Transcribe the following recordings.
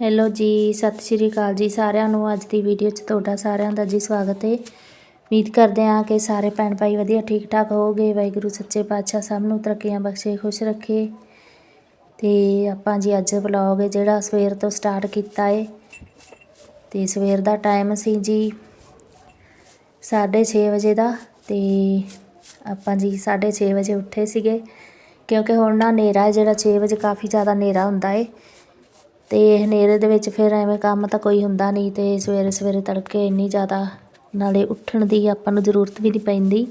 Hello ਜੀ, ਸਤਿ ਸ਼੍ਰੀ ਅਕਾਲ ਜੀ ਸਾਰਿਆਂ ਨੂੰ। ਅੱਜ ਦੀ ਵੀਡੀਓ 'ਚ ਤੁਹਾਡਾ ਸਾਰਿਆਂ ਦਾ ਜੀ ਸਵਾਗਤ ਹੈ। ਉਮੀਦ ਕਰਦੇ ਹਾਂ ਕਿ ਸਾਰੇ ਭੈਣ ਭਾਈ ਵਧੀਆ ਠੀਕ ਠਾਕ ਹੋਵੋਗੇ। ਵਾਹਿਗੁਰੂ ਸੱਚੇ ਪਾਤਸ਼ਾਹ ਸਭ ਨੂੰ ਤਰੱਕੀਆਂ ਬਖਸ਼ੇ, ਖੁਸ਼ ਰੱਖੇ। ਤੇ ਆਪਾਂ ਜੀ ਅੱਜ ਵਲੌਗ ਜਿਹੜਾ ਸਵੇਰ ਤੋਂ ਸਟਾਰਟ ਕੀਤਾ ਏ ਤੇ ਸਵੇਰ ਦਾ ਟਾਈਮ ਸੀ ਜੀ 6:30 ਵਜੇ ਦਾ। ਤੇ ਆਪਾਂ ਜੀ 6:30 ਵਜੇ ਉੱਠੇ ਸੀਗੇ। ਕਿਉਂਕਿ ਹੁਣ ਨਾ ਹਨੇਰਾ ਹੈ ਜਿਹੜਾ 6 ਵਜੇ ਕਾਫੀ ਜ਼ਿਆਦਾ ਹਨੇਰਾ ਹੁੰਦਾ ਏ ਅਤੇ ਹਨੇਰੇ ਦੇ ਵਿੱਚ ਫਿਰ ਐਵੇਂ ਕੰਮ ਤਾਂ ਕੋਈ ਹੁੰਦਾ ਨਹੀਂ ਅਤੇ ਸਵੇਰੇ ਸਵੇਰੇ ਤੜਕੇ ਇੰਨੀ ਜ਼ਿਆਦਾ ਨਾਲੇ ਉੱਠਣ ਦੀ ਆਪਾਂ ਨੂੰ ਜ਼ਰੂਰਤ ਵੀ ਨਹੀਂ ਪੈਂਦੀ।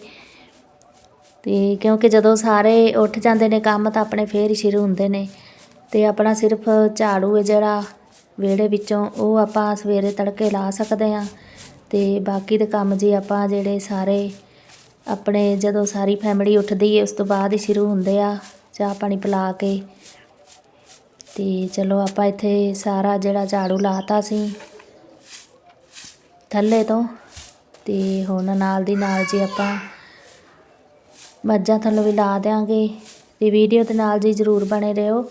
ਅਤੇ ਕਿਉਂਕਿ ਜਦੋਂ ਸਾਰੇ ਉੱਠ ਜਾਂਦੇ ਨੇ ਕੰਮ ਤਾਂ ਆਪਣੇ ਫੇਰ ਹੀ ਸ਼ੁਰੂ ਹੁੰਦੇ ਨੇ ਅਤੇ ਆਪਣਾ ਸਿਰਫ ਝਾੜੂ ਹੈ ਜਿਹੜਾ ਵਿਹੜੇ ਵਿੱਚੋਂ ਉਹ ਆਪਾਂ ਸਵੇਰੇ ਤੜਕੇ ਲਾ ਸਕਦੇ ਹਾਂ ਅਤੇ ਬਾਕੀ ਦੇ ਕੰਮ ਜੀ ਆਪਾਂ ਜਿਹੜੇ ਸਾਰੇ ਆਪਣੇ ਜਦੋਂ ਸਾਰੀ ਫੈਮਿਲੀ ਉੱਠਦੀ ਹੈ ਉਸ ਤੋਂ ਬਾਅਦ ਹੀ ਸ਼ੁਰੂ ਹੁੰਦੇ ਆ ਚਾਹ ਪਾਣੀ ਪਿਲਾ ਕੇ ਤੇ ਚਲੋ ਆਪਾਂ ਇੱਥੇ ਸਾਰਾ ਜਿਹੜਾ ਝਾੜੂ ਲਾਤਾ ਸੀ, ਥੱਲੇ ਤੋਂ ਤੇ ਹੁਣ ਨਾਲ ਦੀ ਨਾਲ ਜੀ ਆਪਾਂ ਮੱਝਾਂ ਥੱਲੋਂ ਵੀ ਲਾ ਦਿਆਂਗੇ ਤੇ ਵੀਡੀਓ ਦੇ ਨਾਲ ਜੀ ਜ਼ਰੂਰ ਬਣੇ ਰਹੋ।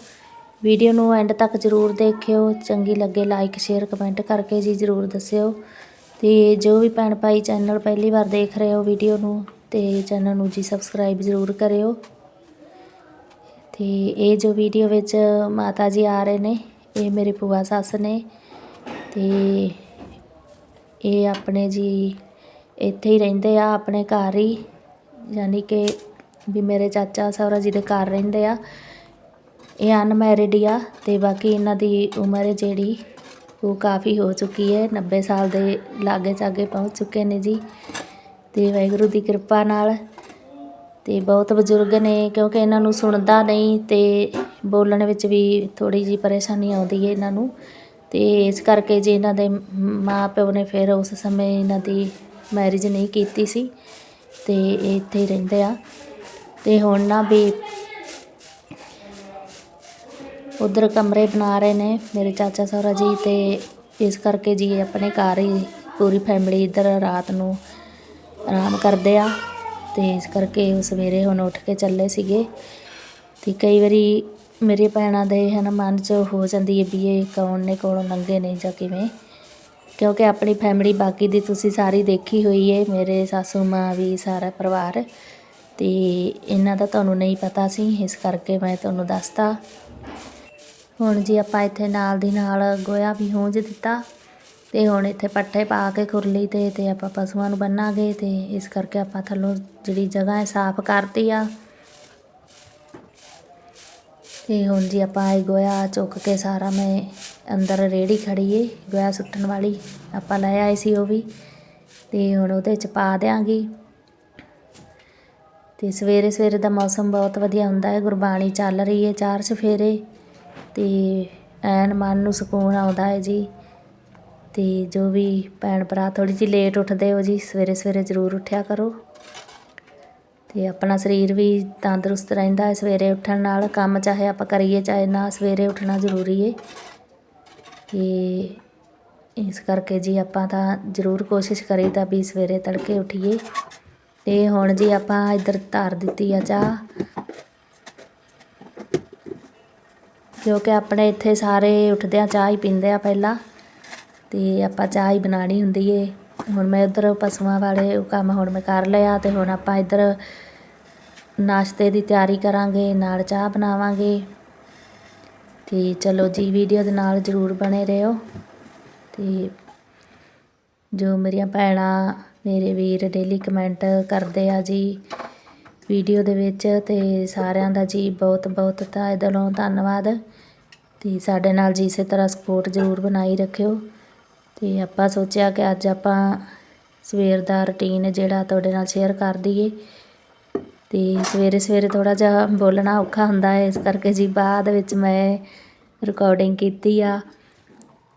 ਵੀਡੀਓ ਨੂੰ ਐਂਡ ਤੱਕ ਜ਼ਰੂਰ ਦੇਖਿਓ, ਚੰਗੀ ਲੱਗੇ ਲਾਈਕ ਸ਼ੇਅਰ ਕਮੈਂਟ ਕਰਕੇ ਜੀ ਜ਼ਰੂਰ ਦੱਸਿਓ। ਤੇ ਜੋ ਵੀ ਭੈਣ ਭਾਈ ਚੈਨਲ ਪਹਿਲੀ ਵਾਰ ਦੇਖ ਰਹੇ ਹੋ ਵੀਡੀਓ ਨੂੰ ਤੇ ਚੈਨਲ ਨੂੰ ਜੀ ਸਬਸਕ੍ਰਾਈਬ ਜ਼ਰੂਰ ਕਰਿਓ। ਅਤੇ ਇਹ ਜੋ ਵੀਡੀਓ ਵਿੱਚ ਮਾਤਾ ਜੀ ਆ ਰਹੇ ਨੇ, ਇਹ ਮੇਰੇ ਭੂਆ, ਸੱਸ ਨੇ ਅਤੇ ਇਹ ਆਪਣੇ ਜੀ ਇੱਥੇ ਹੀ ਰਹਿੰਦੇ ਆ, ਆਪਣੇ ਘਰ ਹੀ, ਯਾਨੀ ਕਿ ਵੀ ਮੇਰੇ ਚਾਚਾ ਸਹੁਰਾ ਜੀ ਦੇ ਘਰ ਰਹਿੰਦੇ ਆ। ਇਹ ਅਨਮੈਰਿਡ ਆ ਤੇ ਬਾਕੀ ਇਹਨਾਂ ਦੀ ਉਮਰ ਜਿਹੜੀ, ਉਹ ਕਾਫੀ ਹੋ ਚੁੱਕੀ ਹੈ 90 ਸਾਲ ਦੇ ਲਾਗੇ ਚਾਗੇ ਪਹੁੰਚ ਚੁੱਕੇ ਨੇ ਜੀ। ਤੇ ਵਾਹਿਗੁਰੂ ਦੀ ਕਿਰਪਾ ਨਾਲ ਅਤੇ ਬਹੁਤ ਬਜ਼ੁਰਗ ਨੇ ਕਿਉਂਕਿ ਇਹਨਾਂ ਨੂੰ ਸੁਣਦਾ ਨਹੀਂ ਅਤੇ ਬੋਲਣ ਵਿੱਚ ਵੀ ਥੋੜ੍ਹੀ ਜਿਹੀ ਪਰੇਸ਼ਾਨੀ ਆਉਂਦੀ ਹੈ ਇਹਨਾਂ ਨੂੰ। ਅਤੇ ਇਸ ਕਰਕੇ ਜੇ ਇਹਨਾਂ ਦੇ ਮਾਂ ਪਿਓ ਨੇ ਫਿਰ ਉਸ ਸਮੇਂ ਇਹਨਾਂ ਦੀ ਮੈਰਿਜ ਨਹੀਂ ਕੀਤੀ ਸੀ ਅਤੇ ਇਹ ਇੱਥੇ ਹੀ ਰਹਿੰਦੇ ਆ। ਅਤੇ ਹੁਣ ਨਾ ਵੀ ਉਧਰ ਕਮਰੇ ਬਣਾ ਰਹੇ ਨੇ ਮੇਰੇ ਚਾਚਾ ਸਹੁਰਾ ਜੀ ਅਤੇ ਇਸ ਕਰਕੇ ਜੀ ਆਪਣੇ ਘਰ ਹੀ ਪੂਰੀ ਫੈਮਿਲੀ ਇੱਧਰ ਰਾਤ ਨੂੰ ਆਰਾਮ ਕਰਦੇ ਆ। ਤੇ ਇਸ ਕਰਕੇ ਉਹ ਸਵੇਰੇ ਹੁਣ ਉੱਠ ਕੇ ਚੱਲੇ ਸੀਗੇ। ਤੇ ਕਈ ਵਾਰੀ ਮੇਰੇ ਭੈਣਾਂ ਦੇ ਹਨ ਮਨ 'ਚ ਹੋ ਜਾਂਦੀ ਹੈ ਵੀ ਇਹ ਕੌਣ ਨੇ ਕੋਲੋਂ ਲੰਘੇ ਨੇ ਜਾਂ ਕਿਵੇਂ। ਕਿਉਂਕਿ ਆਪਣੀ ਫੈਮਿਲੀ ਬਾਕੀ ਦੀ ਤੁਸੀਂ ਸਾਰੀ ਦੇਖੀ ਹੋਈ ਹੈ ਮੇਰੇ ਸਾਸੂ, ਮਾਂ ਵੀ, ਸਾਰਾ ਪਰਿਵਾਰ। ਤੇ ਇਹਨਾਂ ਦਾ ਤੁਹਾਨੂੰ ਨਹੀਂ ਪਤਾ ਸੀ, ਇਸ ਕਰਕੇ ਮੈਂ ਤੁਹਾਨੂੰ ਦੱਸਤਾ। ਹੁਣ ਜੀ ਆਪਾਂ ਇੱਥੇ ਨਾਲ ਦੀ ਨਾਲ ਗੋਇਆ ਵੀ ਹੂੰਜ ਦਿੱਤਾ ਤੇ ਹੁਣ ਇੱਥੇ ਪੱਠੇ ਪਾ ਕੇ ਖੁਰਲੀ ਤੇ ਤੇ ਆਪਾਂ ਪਸ਼ੂਆਂ ਨੂੰ ਬੰਨਾਂਗੇ ਤੇ ਇਸ ਕਰਕੇ ਆਪਾਂ ਥੱਲੋਂ ਜਿਹੜੀ ਜਗ੍ਹਾ ਹੈ ਸਾਫ਼ ਕਰਤੀ ਆ। ਤੇ ਹੁਣ ਜੀ ਆਪਾਂ ਇਹ ਗੋਇਆ ਚੁੱਕ ਕੇ ਸਾਰਾ ਮੈਂ ਅੰਦਰ ਰੇੜੀ ਖੜੀ ਏ ਗੋਇਆ ਸੁੱਟਣ ਵਾਲੀ। ਆਪਾਂ ਲੈ ਆਏ ਸੀ ਉਹ ਵੀ ਤੇ ਹੁਣ ਉਹਦੇ ਚ ਪਾ ਦਿਆਂਗੀ। ਤੇ ਸਵੇਰੇ ਸਵੇਰੇ ਦਾ ਮੌਸਮ ਬਹੁਤ ਵਧੀਆ ਹੁੰਦਾ ਹੈ, ਗੁਰਬਾਣੀ ਚੱਲ ਰਹੀ ਹੈ ਚਾਰ ਸਫੇਰੇ ਤੇ ਐਨ ਮਨ ਨੂੰ ਸਕੂਨ ਆਉਂਦਾ ਹੈ ਜੀ। ਅਤੇ ਜੋ ਵੀ ਭੈਣ ਭਰਾ ਥੋੜ੍ਹੀ ਜਿਹੀ ਲੇਟ ਉੱਠਦੇ ਹੋ ਜੀ, ਸਵੇਰੇ ਸਵੇਰੇ ਜ਼ਰੂਰ ਉੱਠਿਆ ਕਰੋ। ਅਤੇ ਆਪਣਾ ਸਰੀਰ ਵੀ ਤੰਦਰੁਸਤ ਰਹਿੰਦਾ ਹੈ ਸਵੇਰੇ ਉੱਠਣ ਨਾਲ, ਕੰਮ ਚਾਹੇ ਆਪਾਂ ਕਰੀਏ ਚਾਹੇ ਨਾ, ਸਵੇਰੇ ਉੱਠਣਾ ਜ਼ਰੂਰੀ ਹੈ ਤੇ ਇਸ ਕਰਕੇ ਜੀ ਆਪਾਂ ਤਾਂ ਜ਼ਰੂਰ ਕੋਸ਼ਿਸ਼ ਕਰੀਦਾ ਵੀ ਸਵੇਰੇ ਤੜਕੇ ਉੱਠੀਏ। ਤੇ ਹੁਣ ਜੀ ਆਪਾਂ ਇੱਧਰ ਧਾਰ ਦਿੱਤੀ ਆ ਚਾਹ। ਕਿਉਂਕਿ ਆਪਣੇ ਇੱਥੇ ਸਾਰੇ ਉੱਠਦੇ ਆ ਚਾਹ ਹੀ ਪੀਂਦੇ ਆ ਪਹਿਲਾਂ। ਅਤੇ ਆਪਾਂ ਚਾਹ ਹੀ ਬਣਾਉਣੀ ਹੁੰਦੀ ਹੈ ਹੁਣ ਮੈਂ ਉਧਰ ਪਸ਼ੂਆਂ ਵਾਲੇ ਕੰਮ ਹੁਣ ਮੈਂ ਕਰ ਲਿਆ ਅਤੇ ਹੁਣ ਆਪਾਂ ਇੱਧਰ ਨਾਸ਼ਤੇ ਦੀ ਤਿਆਰੀ ਕਰਾਂਗੇ, ਨਾਲ ਚਾਹ ਬਣਾਵਾਂਗੇ। ਅਤੇ ਚਲੋ ਜੀ, ਵੀਡੀਓ ਦੇ ਨਾਲ ਜ਼ਰੂਰ ਬਣੇ ਰਹੋ। ਅਤੇ ਜੋ ਮੇਰੀਆਂ ਭੈਣਾਂ, ਮੇਰੇ ਵੀਰ ਡੇਲੀ ਕਮੈਂਟ ਕਰਦੇ ਆ ਜੀ ਵੀਡੀਓ ਦੇ ਵਿੱਚ ਤੇ ਸਾਰਿਆਂ ਦਾ ਜੀ ਬਹੁਤ ਬਹੁਤ ਤਾਂ ਦਿਲੋਂ ਧੰਨਵਾਦ। ਤੇ ਸਾਡੇ ਨਾਲ ਜੀ ਇਸੇ ਤਰ੍ਹਾਂ ਸਪੋਰਟ ਜ਼ਰੂਰ ਬਣਾਈ ਰੱਖਿਓ। ਅਤੇ ਆਪਾਂ ਸੋਚਿਆ ਕਿ ਅੱਜ ਆਪਾਂ ਸਵੇਰ ਦਾ ਰੁਟੀਨ ਜਿਹੜਾ ਤੁਹਾਡੇ ਨਾਲ ਸ਼ੇਅਰ ਕਰ ਦਈਏ। ਅਤੇ ਸਵੇਰੇ ਸਵੇਰੇ ਥੋੜ੍ਹਾ ਜਿਹਾ ਬੋਲਣਾ ਔਖਾ ਹੁੰਦਾ ਹੈ, ਇਸ ਕਰਕੇ ਜੀ ਬਾਅਦ ਵਿੱਚ ਮੈਂ ਰਿਕਾਰਡਿੰਗ ਕੀਤੀ ਆ।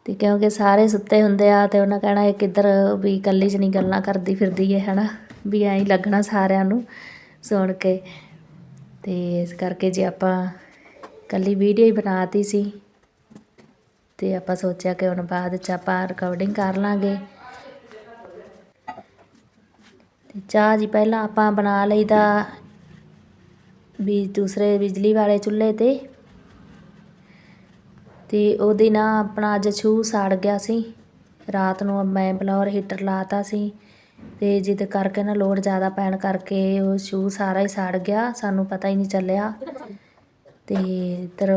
ਤੇ ਕਿਉਂਕਿ ਸਾਰੇ ਸੁੱਤੇ ਹੁੰਦੇ ਆ ਤੇ ਉਹਨਾਂ ਕਹਿਣਾ ਇਹ ਕਿੱਧਰ ਵੀ ਇਕੱਲੀ ਚ ਨਹੀਂ ਗੱਲਾਂ ਕਰਦੀ ਫਿਰਦੀ ਹੈ ਹਨਾ? ਵੀ ਐਂ ਲੱਗਣਾ ਸਾਰਿਆਂ ਨੂੰ ਸੁਣ ਕੇ। ਤੇ ਇਸ ਕਰਕੇ ਜੇ ਆਪਾਂ ਇਕੱਲੀ ਵੀਡੀਓ ਹੀ ਬਣਾਤੀ ਸੀ ਤੇ ਆਪਾਂ ਸੋਚਿਆ ਕਿ ਹੁਣ ਬਾਅਦ ਚ ਆਪਾਂ ਰਿਕਾਰਡਿੰਗ ਕਰ ਲਾਂਗੇ। ਤੇ ਚਾਹ ਜੀ ਪਹਿਲਾਂ ਆਪਾਂ ਬਣਾ ਲਈਦਾ ਵੀ ਦੂਸਰੇ ਬਿਜਲੀ ਵਾਲੇ ਚੁੱਲ੍ਹੇ ਤੇ। ਤੇ ਉਹਦੇ ਨਾਲ ਆਪਣਾ ਅੱਜ ਛੂ ਸਾੜ ਗਿਆ ਸੀ। ਰਾਤ ਨੂੰ ਮੈਂ ਬਲੌਰ ਹੀਟਰ ਲਾਤਾ ਸੀ ਤੇ ਜਿਹਦੇ ਕਰਕੇ ਨਾ ਲੋਡ ਜ਼ਿਆਦਾ ਪੈਣ ਕਰਕੇ ਉਹ ਸ਼ੂ ਸਾਰਾ ਹੀ ਸੜ ਗਿਆ, ਸਾਨੂੰ ਪਤਾ ਹੀ ਨਹੀਂ ਚੱਲਿਆ। ਤੇ ਇੱਧਰ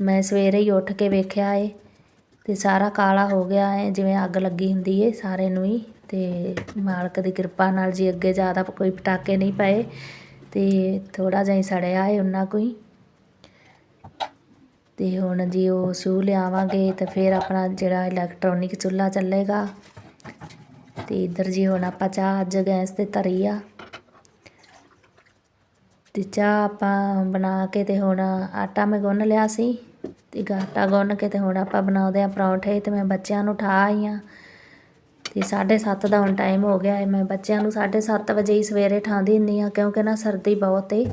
ਮੈਂ ਸਵੇਰੇ ਹੀ ਉੱਠ ਕੇ ਵੇਖਿਆ ਏ ਅਤੇ ਸਾਰਾ ਕਾਲਾ ਹੋ ਗਿਆ ਹੈ ਜਿਵੇਂ ਅੱਗ ਲੱਗੀ ਹੁੰਦੀ ਹੈ ਸਾਰੇ ਨੂੰ ਹੀ ਅਤੇ ਮਾਲਕ ਦੀ ਕਿਰਪਾ ਨਾਲ ਜੀ ਅੱਗੇ ਜ਼ਿਆਦਾ ਕੋਈ ਪਟਾਕੇ ਨਹੀਂ ਪਏ ਅਤੇ ਥੋੜ੍ਹਾ ਜਿਹਾ ਹੀ ਸੜਿਆ ਏ ਉਹਨਾਂ ਕੋਈ ਅਤੇ ਹੁਣ ਜੀ ਉਹ ਸ਼ੂ ਲਿਆਵਾਂਗੇ ਤਾਂ ਫਿਰ ਆਪਣਾ ਜਿਹੜਾ ਇਲੈਕਟ੍ਰੋਨਿਕ ਚੁੱਲ੍ਹਾ ਚੱਲੇਗਾ। ਅਤੇ ਇੱਧਰ ਜੀ ਹੁਣ ਆਪਾਂ ਚਾਹ ਅੱਜ ਗੈਸ ਤੇ ਧਰੀ ਆ। ਅਤੇ ਚਾਹ ਆਪਾਂ ਬਣਾ ਕੇ ਤੇ ਹੁਣ ਆਟਾ ਮੈਂ ਗੁੰਨ ਲਿਆ ਸੀ। ਤੇ ਗਾਟਾ ਗੁੰਨ ਕੇ ਤੇ ਹੁਣ ਆਪਾਂ ਬਣਾਉਂਦੇ ਆ ਪਰੌਂਠੇ, ਤੇ ਮੈਂ ਬੱਚਿਆਂ ਨੂੰ ਠਾ ਆਈ ਆ ਤੇ 7:30 ਦਾ ਹੁਣ ਟਾਈਮ ਹੋ ਗਿਆ ਹੈ। ਮੈਂ ਬੱਚਿਆਂ ਨੂੰ 7:30 ਵਜੇ ਹੀ ਸਵੇਰੇ ਠਾਉਂਦੀ ਹੁੰਦੀ ਆ ਕਿਉਂਕਿ ਨਾ ਸਰਦੀ ਬਹੁਤ ਏ।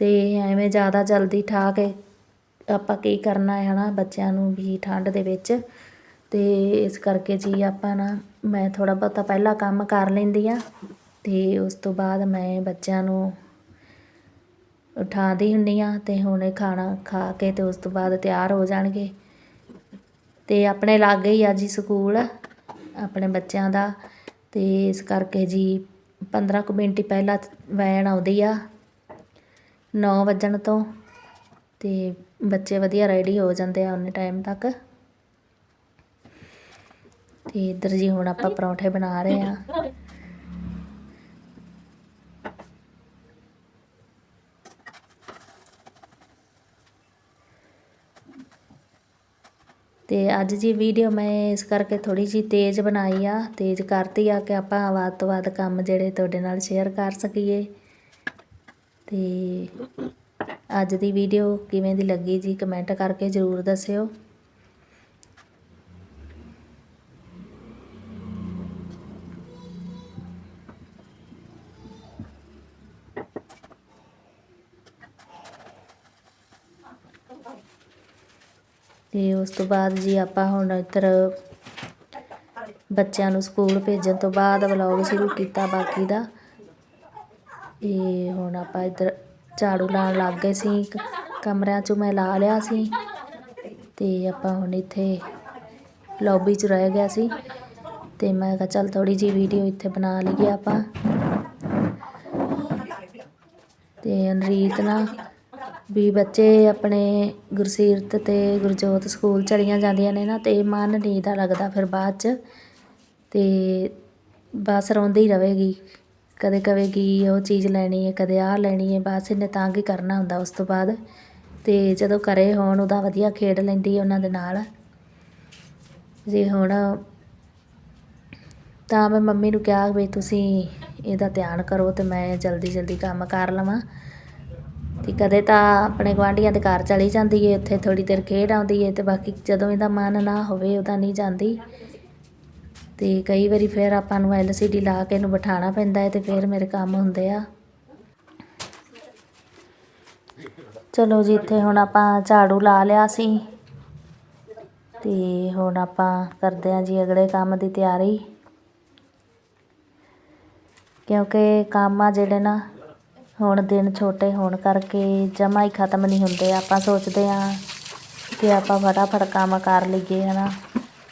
ਤੇ ਐਵੇਂ ਜ਼ਿਆਦਾ ਜਲਦੀ ਠਾ ਕੇ ਆਪਾਂ ਕੀ ਕਰਨਾ ਹੈ ਹਨਾ, ਬੱਚਿਆਂ ਨੂੰ ਵੀ ਠੰਡ ਦੇ ਵਿੱਚ। ਤੇ ਇਸ ਕਰਕੇ ਜੀ ਆਪਾਂ ਨਾ, ਮੈਂ ਥੋੜਾ ਬਹੁਤਾ ਪਹਿਲਾਂ ਕੰਮ ਕਰ ਲੈਂਦੀ ਆ ਤੇ ਉਸ ਤੋਂ ਬਾਅਦ ਮੈਂ ਬੱਚਿਆਂ ਨੂੰ ਉਠਾਉਂਦੀ ਹੁੰਦੀ ਆ ਤੇ ਹੁਣ ਇਹ ਖਾਣਾ ਖਾ ਕੇ ਤੇ ਉਸ ਤੋਂ ਬਾਅਦ ਤਿਆਰ ਹੋ ਜਾਣਗੇ। ਤੇ ਆਪਣੇ ਲਾਗੇ ਹੀ ਆ ਜੀ ਸਕੂਲ ਆਪਣੇ ਬੱਚਿਆਂ ਦਾ। ਤੇ ਇਸ ਕਰਕੇ ਜੀ 15 ਕੁ ਮਿੰਟ ਹੀ ਪਹਿਲਾਂ ਵੈਨ ਆਉਂਦੀ ਆ 9 ਵਜਣ ਤੋਂ। ਤੇ ਬੱਚੇ ਵਧੀਆ ਰੈਡੀ ਹੋ ਜਾਂਦੇ ਆ ਉਹਨੇ ਟਾਈਮ ਤੱਕ। ਤੇ ਇੱਧਰ ਜੀ ਹੁਣ ਆਪਾਂ ਪਰੌਂਠੇ ਬਣਾ ਰਹੇ ਆ। ਅਤੇ ਅੱਜ ਦੀ ਵੀਡੀਓ ਮੈਂ ਇਸ ਕਰਕੇ ਥੋੜ੍ਹੀ ਜਿਹੀ ਤੇਜ਼ ਬਣਾਈ ਆ, ਤੇਜ਼ ਕਰਤੀ ਆ ਕਿ ਆਪਾਂ ਵੱਧ ਤੋਂ ਵੱਧ ਕੰਮ ਜਿਹੜੇ ਤੁਹਾਡੇ ਨਾਲ ਸ਼ੇਅਰ ਕਰ ਸਕੀਏ। ਤੇ ਅੱਜ ਦੀ ਵੀਡੀਓ ਕਿਵੇਂ ਦੀ ਲੱਗੀ ਜੀ ਕਮੈਂਟ ਕਰਕੇ ਜ਼ਰੂਰ ਦੱਸਿਓ। ਤੇ ਉਸ ਤੋਂ ਬਾਅਦ ਜੀ ਆਪਾਂ ਹੁਣ ਇੱਧਰ ਬੱਚਿਆਂ ਨੂੰ ਸਕੂਲ ਭੇਜਣ ਤੋਂ ਬਾਅਦ ਵਲੌਗ ਸ਼ੁਰੂ ਕੀਤਾ ਬਾਕੀ ਦਾ। ਇਹ ਹੁਣ ਆਪਾਂ ਇੱਧਰ ਝਾੜੂ ਲਾਉਣ ਲੱਗ ਗਏ ਸੀ ਕਮਰਿਆਂ 'ਚੋਂ ਮੈਂ ਲਾ ਲਿਆ ਸੀ। ਤੇ ਆਪਾਂ ਹੁਣ ਇੱਥੇ ਲੌਬੀ 'ਚ ਰਹਿ ਗਿਆ ਸੀ। ਤੇ ਮੈਂ ਕਿਹਾ ਚੱਲ ਥੋੜੀ ਜੀ ਵੀਡੀਓ ਇੱਥੇ ਬਣਾ ਲਈਏ ਆਪਾਂ। ਤੇ ਅਨਰੀਤ ਨਾ ਵੀ ਬੱਚੇ ਆਪਣੇ ਗੁਰਸੀਰਤ ਅਤੇ ਗੁਰਜੋਤ ਸਕੂਲ ਚਲੀਆਂ ਜਾਂਦੀਆਂ ਨੇ ਨਾ, ਤੇ ਮਨ ਨਹੀਂ ਦਾ ਲੱਗਦਾ ਫਿਰ ਬਾਅਦ 'ਚ ਅਤੇ ਬਸ ਰੋਂਦੀ ਰਹੇਗੀ। ਰਵੇਗੀ ਕਦੇ ਕਵੇਗੀ ਉਹ ਚੀਜ਼ ਲੈਣੀ ਹੈ, ਕਦੇ ਆਹ ਲੈਣੀ ਹੈ, ਬਸ ਇਹਨੇ ਤੰਗ ਹੀ ਕਰਨਾ ਹੁੰਦਾ ਉਸ ਤੋਂ ਬਾਅਦ। ਅਤੇ ਜਦੋਂ ਘਰੇ ਹੋਣ ਉਹਦਾ ਵਧੀਆ ਖੇਡ ਲੈਂਦੀ ਉਹਨਾਂ ਦੇ ਨਾਲ। ਜੇ ਹੁਣ ਤਾਂ ਮੈਂ ਮੰਮੀ ਨੂੰ ਕਿਹਾ ਵੀ ਤੁਸੀਂ ਇਹਦਾ ਧਿਆਨ ਕਰੋ ਅਤੇ ਮੈਂ ਜਲਦੀ ਜਲਦੀ ਕੰਮ ਕਰ ਲਵਾਂ। ਤੇ ਕਦੇ ਤਾਂ ਆਪਣੇ ਗੁਆਂਢੀਆਂ ਦੇ ਘਰ ਚਲੀ ਜਾਂਦੀ ਏ, ਉੱਥੇ ਥੋੜੀ ਦੇਰ ਖੇਡ ਆਉਂਦੀ ਏ ਤੇ ਬਾਕੀ ਜਦੋਂ ਇਹਦਾ ਮਨ ਨਾ ਹੋਵੇ ਉਹਦਾ ਨਹੀਂ ਜਾਂਦੀ। ਤੇ ਕਈ ਵਾਰੀ ਫਿਰ ਆਪਾਂ ਨੂੰ ਐਲਸੀਡੀ ਲਾ ਕੇ ਇਹਨੂੰ ਬਿਠਾਉਣਾ ਪੈਂਦਾ ਹੈ ਤੇ ਫਿਰ ਮੇਰੇ ਕੰਮ ਹੁੰਦੇ ਆ। ਚਲੋ ਜੀ, ਇੱਥੇ ਹੁਣ ਆਪਾਂ ਝਾੜੂ ਲਾ ਲਿਆ ਸੀ। ਤੇ ਹੁਣ ਆਪਾਂ ਕਰਦੇ ਆ ਜੀ ਅਗਲੇ ਕੰਮ ਦੀ ਤਿਆਰੀ। ਕਿਉਂਕਿ ਕੰਮ ਆ ਜਿਹੜੇ ਨਾ ਹੁਣ ਦਿਨ ਛੋਟੇ ਹੋਣ ਕਰਕੇ ਜਮ੍ਹਾਂ ਹੀ ਖਤਮ ਨਹੀਂ ਹੁੰਦੇ, ਆਪਾਂ ਸੋਚਦੇ ਹਾਂ ਕਿ ਆਪਾਂ ਫਟਾਫਟ ਕੰਮ ਕਰ ਲਈਏ ਹੈ ਨਾ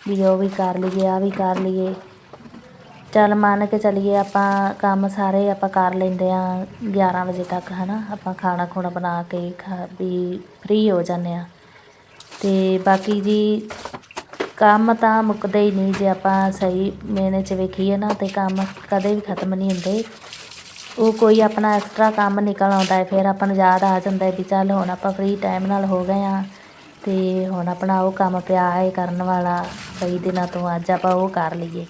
ਵੀ ਉਹ ਵੀ ਕਰ ਲਈਏ ਆ ਵੀ ਕਰ ਲਈਏ। ਚੱਲ ਮੰਨ ਕੇ ਚੱਲੀਏ ਆਪਾਂ ਕੰਮ ਸਾਰੇ ਆਪਾਂ ਕਰ ਲੈਂਦੇ ਆ 11 ਵਜੇ ਤੱਕ, ਹਨਾ, ਆਪਾਂ ਖਾਣਾ ਖੁਣਾ ਬਣਾ ਕੇ ਖਾ, ਵੀ ਫ੍ਰੀ ਹੋ ਜਾਂਦੇ ਆ ਤੇ ਬਾਕੀ ਜੀ, ਕੰਮ ਤਾਂ ਮੁੱਕਦੇ ਹੀ ਨਹੀਂ ਜੇ ਆਪਾਂ ਸਹੀ ਮੇਨੇ 'ਚ ਵੇਖੀਏ ਨਾ, ਤੇ ਕੰਮ ਕਦੇ ਵੀ ਖਤਮ ਨਹੀਂ ਹੁੰਦੇ। ਉਹ ਕੋਈ ਆਪਣਾ ਐਕਸਟਰਾ ਕੰਮ ਨਿਕਲ ਆਉਂਦਾ ਹੈ, ਫਿਰ ਆਪਾਂ ਨੂੰ ਯਾਦ ਆ ਜਾਂਦਾ ਹੈ ਵੀ ਚੱਲ ਹੁਣ ਆਪਾਂ ਫ੍ਰੀ ਟਾਈਮ ਨਾਲ ਹੋ ਗਏ ਆ ਤੇ ਹੁਣ ਆਪਣਾ ਉਹ ਕੰਮ ਪਿਆ ਹੈ ਕਰਨ ਵਾਲਾ, ਕਈ ਦਿਨਾਂ ਤੋਂ ਅੱਜ ਆਪਾਂ ਉਹ ਕਰ ਲਈਏ।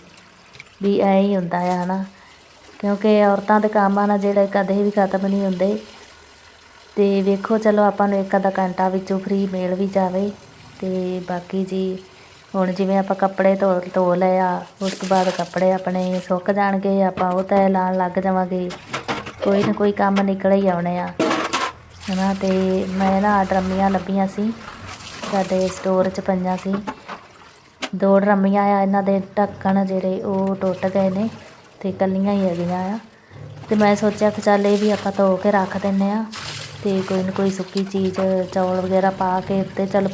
ਵੀ ਐ ਹੀ ਹੁੰਦਾ ਆ ਹਨਾ? ਕਿਉਂਕਿ ਔਰਤਾਂ ਦੇ ਕੰਮ ਆ ਨਾ ਜਿਹੜੇ ਕਦੇ ਵੀ ਖਤਮ ਨਹੀਂ ਹੁੰਦੇ। ਤੇ ਵੇਖੋ, ਚਲੋ ਆਪਾਂ ਨੂੰ ਇੱਕ ਅੱਧਾ ਘੰਟਾ ਵਿੱਚੋਂ ਫ੍ਰੀ ਮਿਲ ਵੀ ਜਾਵੇ ਤੇ ਬਾਕੀ ਜੀ ਹੁਣ ਜਿਵੇਂ ਆਪਾਂ ਕੱਪੜੇ ਧੋ ਧੋ ਲਏ ਆ, ਉਸ ਤੋਂ ਬਾਅਦ ਕੱਪੜੇ ਆਪਣੇ ਸੁੱਕ ਜਾਣਗੇ, ਆਪਾਂ ਉਹ ਤੈ ਲਾਉਣ ਲੱਗ ਜਾਵਾਂਗੇ। ਕੋਈ ਨਾ ਕੋਈ ਕੰਮ ਨਿਕਲ ਹੀ ਆਉਣੇ ਆ। ਹਨਾ, ਤੇ ਮੈਂ ਨਾ ਡਰਮੀਆਂ ਲੱਭੀਆਂ ਸੀ। ਸਾਡੇ ਸਟੋਰ 'ਚ ਪਈਆਂ ਸੀ। ਦੋ ਡਰਮੀਆਂ ਆ, ਇਹਨਾਂ ਦੇ ਢੱਕਣ ਜਿਹੜੇ ਉਹ ਟੁੱਟ ਗਏ ਨੇ ਤੇ ਕੱਲੀਆਂ ਹੀ ਹੈਗੀਆਂ ਆ। ਤੇ ਮੈਂ ਸੋਚਿਆ ਕਿ ਚੱਲ ਇਹ ਵੀ ਆਪਾਂ ਧੋ ਕੇ ਰੱਖ ਦਿੰਨੇ ਆ। ਤੇ ਕੋਈ ਨਾ ਕੋਈ ਸੁੱਕੀ ਚੀਜ਼, ਚੌਲ ਵਗੈਰਾ ਪਾ ਕੇ ਉੱਤੇ ਚੱਲ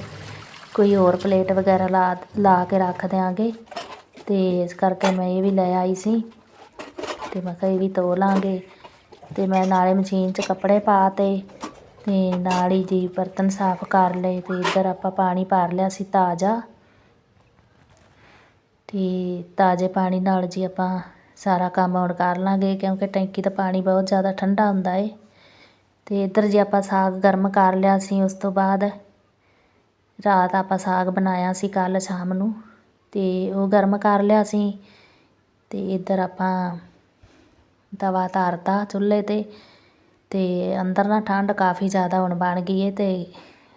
ਕੋਈ ਹੋਰ ਪਲੇਟ ਵਗੈਰਾ ਲਾ ਲਾ ਕੇ ਰੱਖ ਦਿਆਂਗੇ। ਤੇ ਇਸ ਕਰਕੇ ਮੈਂ ਇਹ ਵੀ ਲੈ ਆਈ ਸੀ। ਤੇ ਮੈਂ ਕਿਹਾ ਇਹ ਵੀ ਧੋ ਲਾਂਗੇ। ਤੇ ਮੈਂ ਨਾਲੇ ਮਸ਼ੀਨ 'ਚ ਕੱਪੜੇ ਪਾ ਤੇ ਤੇ ਨਾਲ ਹੀ ਜੀ ਬਰਤਨ ਸਾਫ਼ ਕਰ ਲਏ ਤੇ ਇੱਧਰ ਆਪਾਂ ਪਾਣੀ ਭਰ ਲਿਆ ਸੀ ਤਾਜ਼ਾ। ਤੇ ਤਾਜ਼ੇ ਪਾਣੀ ਨਾਲ ਜੀ ਆਪਾਂ ਸਾਰਾ ਕੰਮ ਹੁਣ ਕਰ ਲਾਂਗੇ ਕਿਉਂਕਿ ਟੈਂਕੀ ਦਾ ਪਾਣੀ ਬਹੁਤ ਜ਼ਿਆਦਾ ਠੰਡਾ ਹੁੰਦਾ ਏ। ਤੇ ਇੱਧਰ ਜੀ ਆਪਾਂ ਸਾਗ ਗਰਮ ਕਰ ਲਿਆ ਸੀ ਉਸ ਤੋਂ ਬਾਅਦ। ਰਾਤ ਆਪਾਂ ਸਾਗ ਬਣਾਇਆ ਸੀ ਕੱਲ੍ਹ ਸ਼ਾਮ ਨੂੰ ਅਤੇ ਉਹ ਗਰਮ ਕਰ ਲਿਆ ਸੀ ਅਤੇ ਇੱਧਰ ਆਪਾਂ ਤਵਾ ਧਰਤਾ ਚੁੱਲ੍ਹੇ ਤੇ ਅਤੇ ਅੰਦਰ ਨਾ ਠੰਡ ਕਾਫੀ ਜ਼ਿਆਦਾ ਹੁਣ ਬਣ ਗਈ ਹੈ ਅਤੇ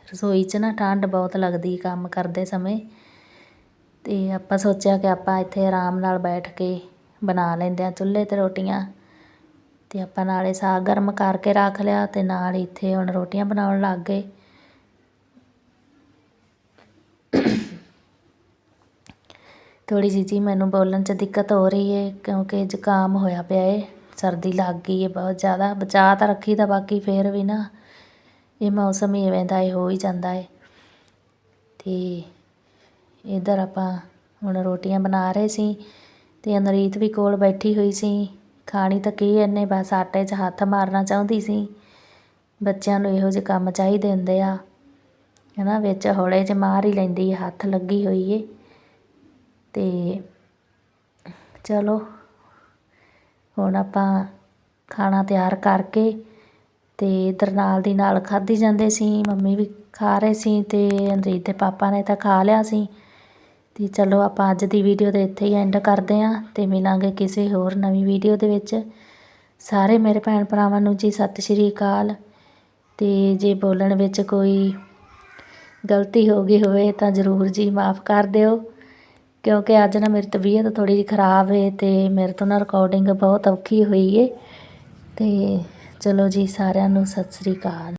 ਰਸੋਈ 'ਚ ਨਾ ਠੰਡ ਬਹੁਤ ਲੱਗਦੀ ਕੰਮ ਕਰਦੇ ਸਮੇਂ ਅਤੇ ਆਪਾਂ ਸੋਚਿਆ ਕਿ ਆਪਾਂ ਇੱਥੇ ਆਰਾਮ ਨਾਲ ਬੈਠ ਕੇ ਬਣਾ ਲੈਂਦੇ ਹਾਂ ਚੁੱਲ੍ਹੇ ਤੇ ਰੋਟੀਆਂ ਅਤੇ ਆਪਾਂ ਨਾਲੇ ਸਾਗ ਗਰਮ ਕਰਕੇ ਰੱਖ ਲਿਆ ਅਤੇ ਨਾਲ ਇੱਥੇ ਹੁਣ ਰੋਟੀਆਂ ਬਣਾਉਣ ਲੱਗ ਗਏ। ਥੋੜ੍ਹੀ ਜਿਹੀ ਜੀ ਮੈਨੂੰ ਬੋਲਣ 'ਚ ਦਿੱਕਤ ਹੋ ਰਹੀ ਹੈ ਕਿਉਂਕਿ ਜ਼ੁਕਾਮ ਹੋਇਆ ਪਿਆ ਏ, ਸਰਦੀ ਲੱਗ ਗਈ ਹੈ ਬਹੁਤ ਜ਼ਿਆਦਾ ਬਚਾਅ ਤਾਂ ਰੱਖੀ ਦਾ ਬਾਕੀ ਫਿਰ ਵੀ ਨਾ, ਇਹ ਮੌਸਮ ਹੀ ਇਵੇਂ ਦਾ ਏ ਹੋ ਹੀ ਜਾਂਦਾ ਏ। ਅਤੇ ਇੱਧਰ ਆਪਾਂ ਹੁਣ ਰੋਟੀਆਂ ਬਣਾ ਰਹੇ ਸੀ ਅਤੇ ਅਨਰੀਤ ਵੀ ਕੋਲ ਬੈਠੀ ਹੋਈ ਸੀ, ਖਾਣੀ ਤਾਂ ਕੀ ਇਹਨੇ, ਬਸ ਆਟੇ 'ਚ ਹੱਥ ਮਾਰਨਾ ਚਾਹੁੰਦੀ ਸੀ। ਬੱਚਿਆਂ ਨੂੰ ਇਹੋ ਜਿਹੇ ਕੰਮ ਚਾਹੀਦੇ ਹੁੰਦੇ ਆ ਹੈ ਨਾ ਵਿੱਚ ਹੌਲੇ 'ਚ ਮਾਰ ਹੀ ਲੈਂਦੀ ਹੈ ਹੱਥ ਲੱਗੀ ਹੋਈ ਏ। ਤੇ ਚਲੋ, ਹੁਣ ਆਪਾਂ ਖਾਣਾ ਤਿਆਰ ਕਰਕੇ ਅਤੇ ਇੱਧਰ ਨਾਲ ਦੀ ਨਾਲ ਖਾਧੀ ਜਾਂਦੇ ਸੀ, ਮੰਮੀ ਵੀ ਖਾ ਰਹੇ ਸੀ ਅਤੇ ਅਨਰੀਤ ਦੇ ਪਾਪਾ ਨੇ ਤਾਂ ਖਾ ਲਿਆ ਸੀ। ਅਤੇ ਚਲੋ ਆਪਾਂ ਅੱਜ ਦੀ ਵੀਡੀਓ ਦੇ ਇੱਥੇ ਹੀ ਐਂਡ ਕਰਦੇ ਹਾਂ ਅਤੇ ਮਿਲਾਂਗੇ ਕਿਸੇ ਹੋਰ ਨਵੀਂ ਵੀਡੀਓ ਦੇ ਵਿੱਚ। ਸਾਰੇ ਮੇਰੇ ਭੈਣ ਭਰਾਵਾਂ ਨੂੰ ਜੀ ਸਤਿ ਸ਼੍ਰੀ ਅਕਾਲ। ਅਤੇ ਜੇ ਬੋਲਣ ਵਿੱਚ ਕੋਈ ਗਲਤੀ ਹੋ ਗਈ ਹੋਵੇ ਤਾਂ ਜ਼ਰੂਰ ਜੀ ਮਾਫ ਕਰ ਦਿਓ। ਕਿਉਂਕਿ ਅੱਜ ਨਾ ਮੇਰੀ ਤਬੀਅਤ ਥੋੜੀ ਜਿਹੀ ਖਰਾਬ ਹੈ ਤੇ ਮੇਰੇ ਤੋਂ ਨਾ ਰਿਕਾਰਡਿੰਗ ਬਹੁਤ ਔਖੀ ਹੋਈ ਏ ਤੇ ਚਲੋ ਜੀ ਸਾਰਿਆਂ ਨੂੰ ਸਤਿ ਸ੍ਰੀ ਅਕਾਲ।